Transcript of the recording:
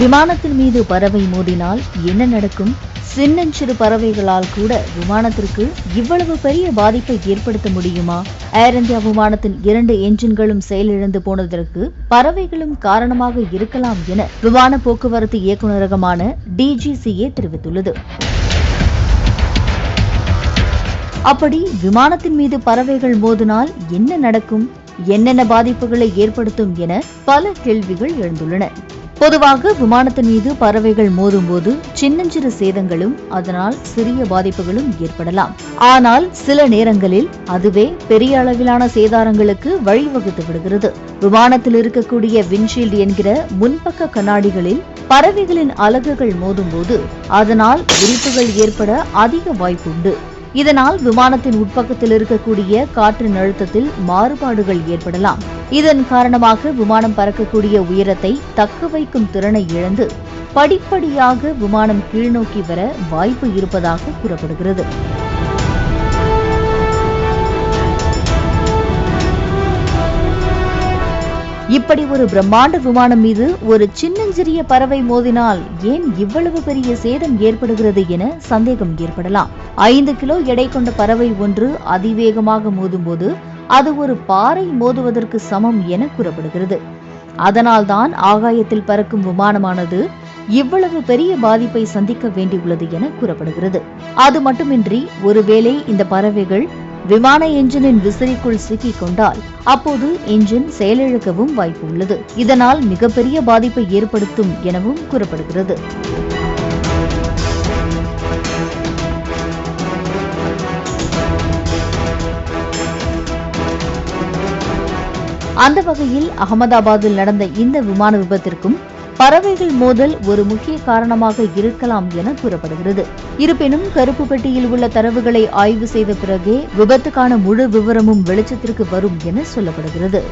விமானத்தின் மீது பறவை மோதினால் என்ன நடக்கும்? சின்னஞ்சிறு பறவைகளால் கூட விமானத்திற்கு இவ்வளவு பெரிய பாதிப்பை ஏற்படுத்த முடியுமா? ஏர் இந்தியா விமானத்தின் இரண்டு என்ஜின்களும் செயலிழந்து போனதற்கு பறவைகளும் காரணமாக இருக்கலாம் என விமான போக்குவரத்து இயக்குநரகமான டிஜிசிஏ தெரிவித்துள்ளது. அப்படி விமானத்தின் மீது பறவைகள் மோதினால் என்ன நடக்கும்? என்னென்ன பாதிப்புகளை ஏற்படுத்தும் என பல கேள்விகள் எழுந்துள்ளன. பொதுவாக விமானத்தின் மீது பறவைகள் மோதும்போது சின்னஞ்சிறு சேதங்களும் அதனால் சிறிய பாதிப்புகளும் ஏற்படலாம். ஆனால் சில நேரங்களில் அதுவே பெரிய அளவிலான சேதாரங்களுக்கு வழிவகுத்து விடுகிறது. விமானத்தில் இருக்கக்கூடிய விண்ஷீல்டு என்கிற முன்பக்க கண்ணாடிகளில் பறவைகளின் அலகுகள் மோதும்போது அதனால் விரிப்புகள் ஏற்பட அதிக வாய்ப்புண்டு. இதனால் விமானத்தின் உட்பக்கத்தில் இருக்கக்கூடிய காற்றின் அழுத்தத்தில் மாறுபாடுகள் ஏற்படலாம். இதன் காரணமாக விமானம் பறக்கக்கூடிய உயரத்தை தக்க வைக்கும் திறனை இழந்து படிப்படியாக விமானம் கீழ்நோக்கி வர வாய்ப்பு இருப்பதாக கூறப்படுகிறது. இப்படி ஒரு பிரம்மாண்ட விமானம் மீது ஒரு சின்னஞ்சிறிய பறவை மோதினால் ஏன் இவ்வளவு பெரிய சேதம் ஏற்படுகிறது என சந்தேகம் ஏற்படலாம். ஐந்து கிலோ எடை கொண்ட பறவை ஒன்று அதிவேகமாக மோதும்போது அது ஒரு பாறை மோதுவதற்கு சமம் என கூறப்படுகிறது. அதனால்தான் ஆகாயத்தில் பறக்கும் விமானமானது இவ்வளவு பெரிய பாதிப்பை சந்திக்க வேண்டியுள்ளது என கூறப்படுகிறது. அது மட்டுமின்றி ஒருவேளை இந்த பறவைகள் விமான என்ஜினின் விசிறிக்குள் சிக்கிக் கொண்டால் அப்போது என்ஜின் செயலிழக்கவும் வாய்ப்பு உள்ளது இதனால் மிகப்பெரிய பாதிப்பை ஏற்படுத்தும் எனவும் கூறப்படுகிறது. அந்த வகையில் அகமதாபாத்தில் நடந்த இந்த விமான விபத்திற்கும் பறவைகள் மோதல் ஒரு முக்கிய காரணமாக இருக்கலாம் என கூறப்படுகிறது. இருப்பினும் கருப்பு பெட்டியில் உள்ள தரவுகளை ஆய்வு செய்த பிறகே விபத்துக்கான முழு விவரமும் வெளிச்சத்திற்கு வரும் என சொல்லப்படுகிறது.